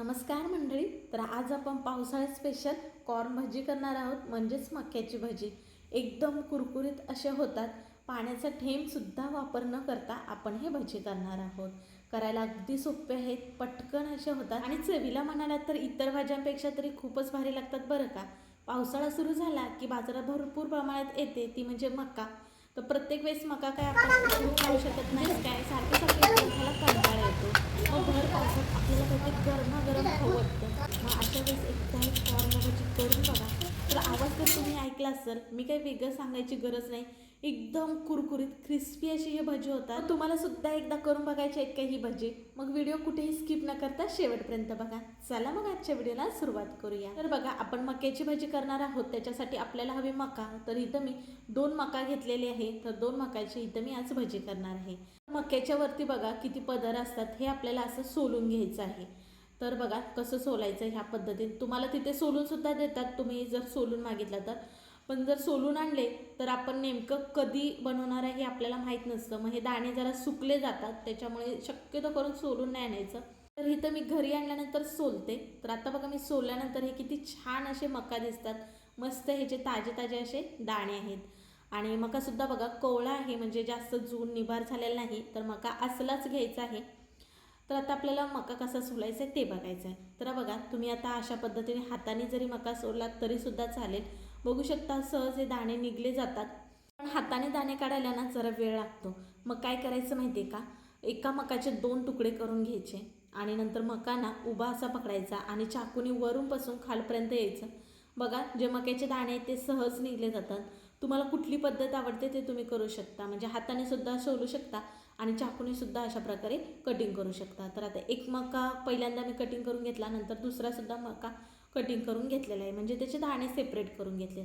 नमस्कार मंडळी तर आज आपण पावसाळ्यात स्पेशल कॉर्न भजी करणार आहोत म्हणजेच मक्याची भजी. एकदम कुरकुरीत असे होतात. पाण्याचा थेंबसुद्धा वापर न करता आपण हे भजी करणार आहोत. करायला अगदी सोपे आहेत पटकन असे होतात. आणि चवीला म्हणाला तर इतर भाज्यांपेक्षा तरी खूपच भारी लागतात बरं का? पावसाळा सुरू झाला की बाजारात भरपूर प्रमाणात येते ती म्हणजे मका. तर प्रत्येक वेळेस मका काय आपण खाऊ शकत नाही काय सारखं सारखं कंटाळा येतो. मग आपल्याला काहीतरी खाऊ वाटतं. मग अशा वेळेस एकदा कॉर्न बघा. तर आवाज तुम्ही ऐकला असेल. मी काही वेगळं सांगायची गरज नाही. एकदम कुरकुरीत क्रिस्पी अशी ही भजी होतात तुम्हाला सुद्धा एकदा करून बघायची आहे का ही भजी? मग व्हिडिओ कुठेही स्किप न करता शेवटपर्यंत बघा. चला मग आजच्या व्हिडिओला सुरुवात करूया. तर बघा आपण मक्याची भजी करणार आहोत. त्याच्यासाठी आपल्याला हवी मका. तर इथं मी दोन मका घेतलेले आहे. तर दोन मकाची इथं मी आज भजी करणार आहे. मक्याच्या वरती बघा किती पदर असतात हे आपल्याला असं सोलून घ्यायचं आहे. तर बघा कसं सोलायचं ह्या पद्धतीने तुम्हाला तिथे सोलूनसुद्धा देतात तुम्ही जर सोलून मागितलं तर. पण जर सोलून आणले तर आपण नेमकं कधी बनवणार आहे हे आपल्याला माहीत नसतं. मग हे दाणे जरा सुकले जातात त्याच्यामुळे शक्यतो करून सोलून नाही आणायचं. तर इथं मी घरी आणल्यानंतर सोलते. तर आता बघा मी सोलल्यानंतर हे किती छान असे मका दिसतात. मस्त ह्याचे ताजे ताजे असे दाणे आहेत. आणि मकासुद्धा बघा कोवळा आहे म्हणजे जास्त जून निभार झालेला नाही तर मका असलाच घ्यायचा आहे. तर आता आपल्याला मका कसा सोलायचा आहे ते बघायचं आहे. तर बघा तुम्ही आता अशा पद्धतीने हाताने जरी मका सोडलात तरीसुद्धा चालेल. बघू शकता सहज हे दाणे निघले जातात. पण हाताने दाणे काढायला ना जरा वेळ लागतो. मग काय करायचं माहिती आहे का? एका मकाचे दोन तुकडे करून घ्यायचे आणि नंतर मका ना उभा असा पकडायचा आणि चाकूने वरूनपासून खालपर्यंत यायचं. बघा जे मक्याचे दाणे आहेत ते सहज निघले जातात. तुम्हाला कुठली पद्धत आवडते ते तुम्ही करू शकता. म्हणजे हाताने सुद्धा सोलू शकता आणि चाकूने सुद्धा अशा प्रकारे कटिंग करू शकता. तर आता एक मका पहिल्यांदा मी कटिंग करून घेतला नंतर दुसरासुद्धा मका कटिंग करून घेतलेला आहे. म्हणजे त्याचे दाणे सेपरेट करून घेतले.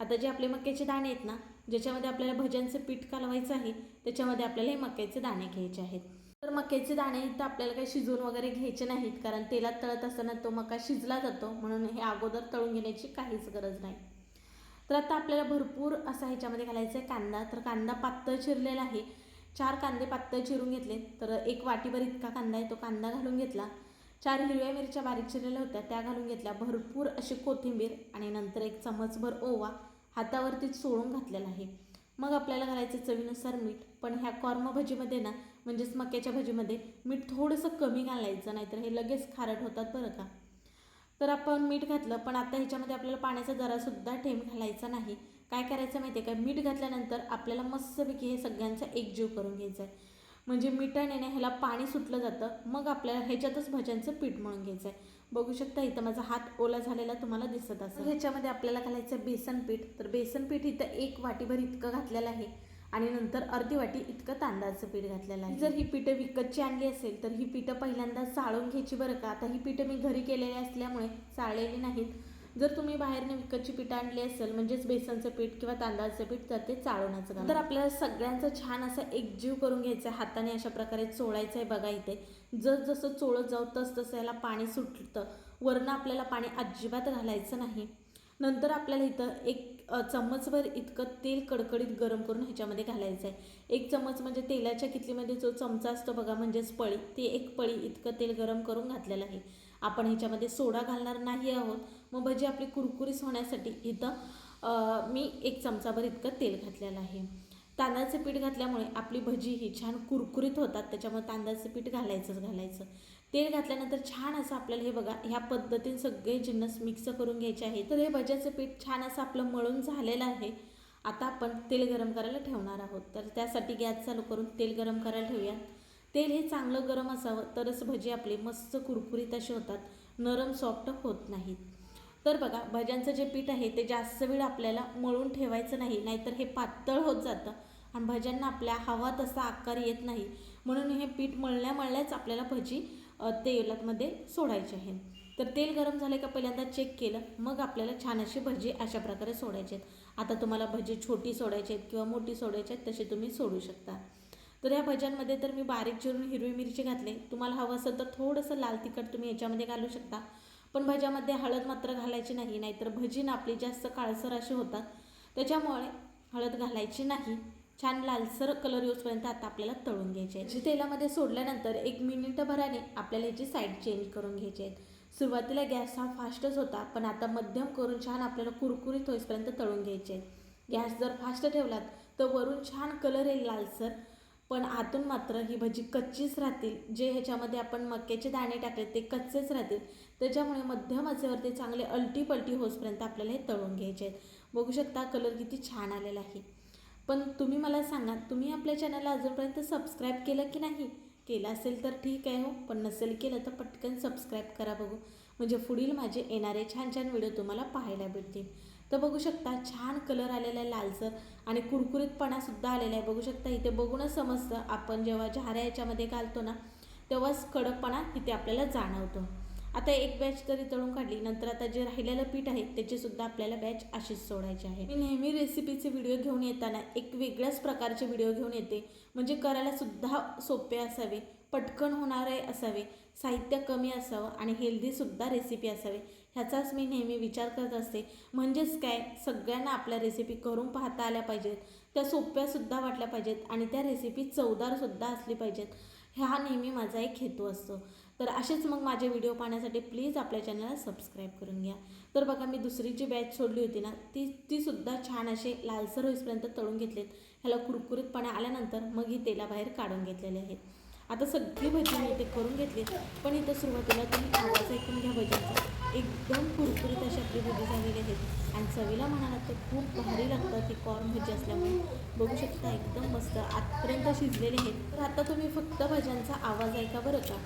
आता जे आपले मक्याचे दाणे आहेत ना ज्याच्यामध्ये आपल्याला भज्यांचं पीठ कालवायचं आहे त्याच्यामध्ये आपल्याला हे मक्याचे दाणे घ्यायचे आहेत. तर मक्याचे दाणे तर आपल्याला काही शिजवून वगैरे घ्यायचे नाहीत कारण तेलात तळत असताना तो मका शिजला जातो म्हणून हे अगोदर तळून घेण्याची काहीच गरज नाही. तर आता आपल्याला भरपूर असा ह्याच्यामध्ये घालायचा आहे कांदा. तर कांदा पातळ चिरलेला आहे. चार कांदे पातळ चिरून घेतले. तर एक वाटीभर इतका कांदा आहे तो कांदा घालून घेतला. चार हिरव्या मिरच्या बारीक चिरलेल्या होत्या त्या घालून घेतल्या. भरपूर अशी कोथिंबीर आणि नंतर एक चमचभर ओवा हातावरती चोळून घातलेला आहे. मग आपल्याला घालायचं चवीनुसार मीठ. पण ह्या कॉर्म भजीमध्ये ना म्हणजेच मक्याच्या भजीमध्ये मीठ थोडंसं कमी घालायचं नाहीतर हे लगेच खारट होतात बरं का. तर आपण मीठ घातलं पण आता ह्याच्यामध्ये आपल्याला पाण्याचा जरासुद्धा ठेम घालायचा नाही. काय करायचं माहिती आहे का? मीठ घातल्यानंतर आपल्याला मस्तपैकी हे सगळ्यांचा एकजीव करून घ्यायचा आहे. म्हणजे मिठाने ना ह्याला पाणी सुटलं जातं मग आपल्याला ह्याच्यातच भज्यांचं पीठ मळून घ्यायचं आहे. बघू शकता इथं माझा हात ओला झालेला तुम्हाला दिसत असेल. ह्याच्यामध्ये आपल्याला घालायचं बेसन पीठ. तर बेसन पीठ इथं एक वाटीभर इतकं घातलेलं आहे. आणि नंतर अर्धी वाटी इतकं तांदळाचं पीठ घातलेलं आहे. जर ही पिठं विकतची आणली असेल तर ही पिठं पहिल्यांदा चाळून घ्यायची बरं का? आता ही पिठं मी घरी केलेली असल्यामुळे चाळलेली नाहीत. जर तुम्ही बाहेरने विकतची पिठं आणली असेल म्हणजेच बेसनचं पीठ किंवा तांदळाचं पीठ तर ते चाळवण्याचं तर आपल्याला सगळ्यांचं छान असं एकजीव करून घ्यायचं आहे. हाताने अशा प्रकारे चोळायचं आहे बघा इथे. जर जसं चोळत जाऊ तस तसं याला पाणी सुटतं. वरनं आपल्याला पाणी अजिबात घालायचं नाही. नंतर आपल्याला इथं एक चम्मचभर इतकं तेल कडकडीत गरम करून ह्याच्यामध्ये घालायचं आहे एक चम्मच म्हणजे तेलाच्या कितलीमध्ये जो चमचा असतो बघा म्हणजेच पळी ते एक पळी इतकं तेल गरम करून घातलेलं आहे. आपण ह्याच्यामध्ये सोडा घालणार नाही आहोत. मग भजी आपली कुरकुरीत होण्यासाठी इथं मी एक चमचाभर इतकं तेल घातलेलं आहे. तांदळाचं पीठ घातल्यामुळे आपली भजी ही छान कुरकुरीत होतात. त्याच्यामुळे तांदळाचं पीठ घालायचंच घालायचं. तेल घातल्यानंतर छान असं आपल्याला हे बघा ह्या पद्धतीने सगळे जिन्नस मिक्स करून घ्यायचे आहे तर हे भज्याचं पीठ छान असं आपलं मळून झालेलं आहे. आता आपण तेल गरम करायला ठेवणार आहोत. तर त्यासाठी गॅस चालू करून तेल गरम करायला ठेवूया तेल हे चांगलं गरम असावं तरच भजी आपले मस्त कुरकुरीत असे होतात. नरम सॉफ्ट होत नाहीत. तर बघा भज्यांचं जे पीठ आहे ते जास्त वेळ आपल्याला मळून ठेवायचं नाही नाहीतर हे पातळ होत जातं आणि भज्यांना आपल्या हवा तसा आकार येत नाही. म्हणून हे पीठ मळल्या मळल्याच आपल्याला भजी तेलामध्ये सोडायचे आहे तर तेल गरम झाले का पहिल्यांदा चेक केलं मग आपल्याला छान अशी भजी अशा प्रकारे सोडायचे आहेत. आता तुम्हाला भजी छोटी सोडायची आहेत किंवा मोठी सोडायची आहेत तशी तुम्ही सोडू शकता. तर या भज्यांमध्ये तर मी बारीक चिरून हिरवी मिरची घातले. तुम्हाला हवं असेल तर थोडंसं लाल तिखट तुम्ही याच्यामध्ये घालू शकता. पण भज्यामध्ये हळद मात्र घालायची नाही नाहीतर भजी ना आपली जास्त काळसर अशी होतात. त्याच्यामुळे हळद घालायची नाही. छान लालसर कलर येऊपर्यंत आता आपल्याला तळून घ्यायचे आहे तेलामध्ये सोडल्यानंतर एक मिनिटभराने आपल्याला याची साईड चेंज करून घ्यायची आहेत. सुरुवातीला गॅस हा फास्टच होता पण आता मध्यम करून छान आपल्याला कुरकुरीत होईपर्यंत तळून घ्यायचे आहेत. गॅस जर फास्ट ठेवलात तर वरून छान कलर येईल लालसर पण आतून मात्र ही भजी कच्चीच राहतील. जे ह्याच्यामध्ये आपण मक्याचे दाणे टाकले ते कच्चेच राहतील. त्याच्यामुळे मध्यम आचेवरती चांगले अलटी पलटी होसपर्यंत आपल्याला हे तळून घ्यायचे आहेत. बघू शकता कलर किती छान आलेला आहे. पण तुम्ही मला सांगा तुम्ही आपल्या चॅनलला अजूनपर्यंत सबस्क्राईब केलं की नाही? केलं असेल तर ठीक आहे हो पण नसेल केलं तर पटकन सबस्क्राईब करा बघू. म्हणजे पुढील माझे येणारे छान छान व्हिडिओ तुम्हाला पाहायला भेटतील. तर बघू शकता छान कलर आलेला आहे लालसर आणि कुरकुरीतपणासुद्धा आलेला आहे. बघू शकता इथे बघूनच समजतं. आपण जेव्हा झाऱ्या याच्यामध्ये घालतो ना तेव्हाच कडकपणा इथे आपल्याला जाणवतो. आता एक बॅच तरी तळून काढली नंतर आता जे राहिलेलं पीठ आहे त्याचीसुद्धा आपल्याला बॅच अशीच सोडायची आहे. मी नेहमी रेसिपीचे व्हिडिओ घेऊन येताना एक वेगळ्याच प्रकारचे व्हिडिओ घेऊन येते. म्हणजे करायला सुद्धा सोपे असावे पटकन होणारे असावे साहित्य कमी असावं आणि हेल्दीसुद्धा रेसिपी असावी. ह्याचाच मी नेहमी विचार करत असते. म्हणजेच काय? सगळ्यांना आपल्या रेसिपी करून पाहता आल्या पाहिजेत त्या सोप्यासुद्धा वाटल्या पाहिजेत आणि त्या रेसिपी चवदारसुद्धा असली पाहिजेत. हा नेहमी माझा एक हेतू असतो. तर असेच मग माझे व्हिडिओ पाहण्यासाठी प्लीज आपल्या चॅनलला सबस्क्राईब करून घ्या. तर बघा मी दुसरी जी बॅच सोडली होती ना ती तीसुद्धा छान असे लालसर होईपर्यंत तळून घेतलेत. ह्याला कुरकुरीतपणा आल्यानंतर मग ही तेलाबाहेर काढून घेतलेले आहेत. आता सगळी भजी मी इथे करून घेतली पण इथं सुरुवातीला तुम्ही आवाज ऐकून घ्या भजीचा. एकदम कुरकुरीत अशी आपली भजी झालेली आहेत. आणि चवीला म्हणाला तर खूप भारी लागतात ती कॉर्न भजी असल्यामुळे. बघू शकता एकदम मस्त आजपर्यंत शिजलेले आहेत. तर आता तुम्ही फक्त भज्यांचा आवाज ऐका बरं का.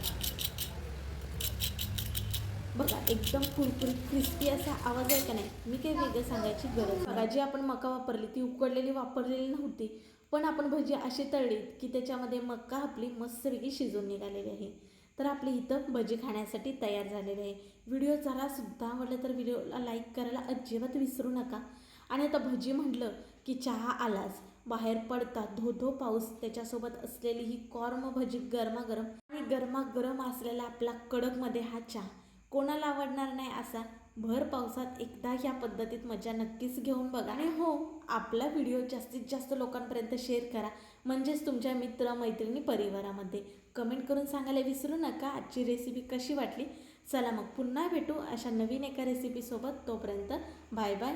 बघा एकदम कुरकुरीत क्रिस्पी असा आवाज आहे का नाही? मी काही वेगळं सांगायची गरज बघा जी आपण मका वापरली ती उकडलेली वापरलेली नव्हती पण आपण भजी अशी तळलीत की त्याच्यामध्ये मका आपली मस्तपैकी शिजून निघालेली आहे. तर आपली इथं भजी खाण्यासाठी तयार झालेली आहे. व्हिडिओ जरासुद्धा आवडला तर व्हिडिओला लाईक करायला अजिबात विसरू नका. आणि आता भजी म्हटलं की चहा आलाच. बाहेर पडतात धो धो पाऊस त्याच्यासोबत असलेली ही कॉर्म भजी गरमागरम. आणि गरमागरम असलेला आपला कडकमध्ये हा चहा. कोणाला आवडणार नाही असा भर पावसात एकदा ह्या पद्धतीत मजा नक्कीच घेऊन बघा. आणि हो आपला व्हिडिओ जास्तीत जास्त लोकांपर्यंत शेअर करा. म्हणजेच तुमच्या मित्र मैत्रिणी परिवारामध्ये कमेंट करून सांगायला विसरू नका. आजची रेसिपी कशी वाटली? चला मग पुन्हा भेटू अशा नवीन एका रेसिपीसोबत तोपर्यंत बाय बाय.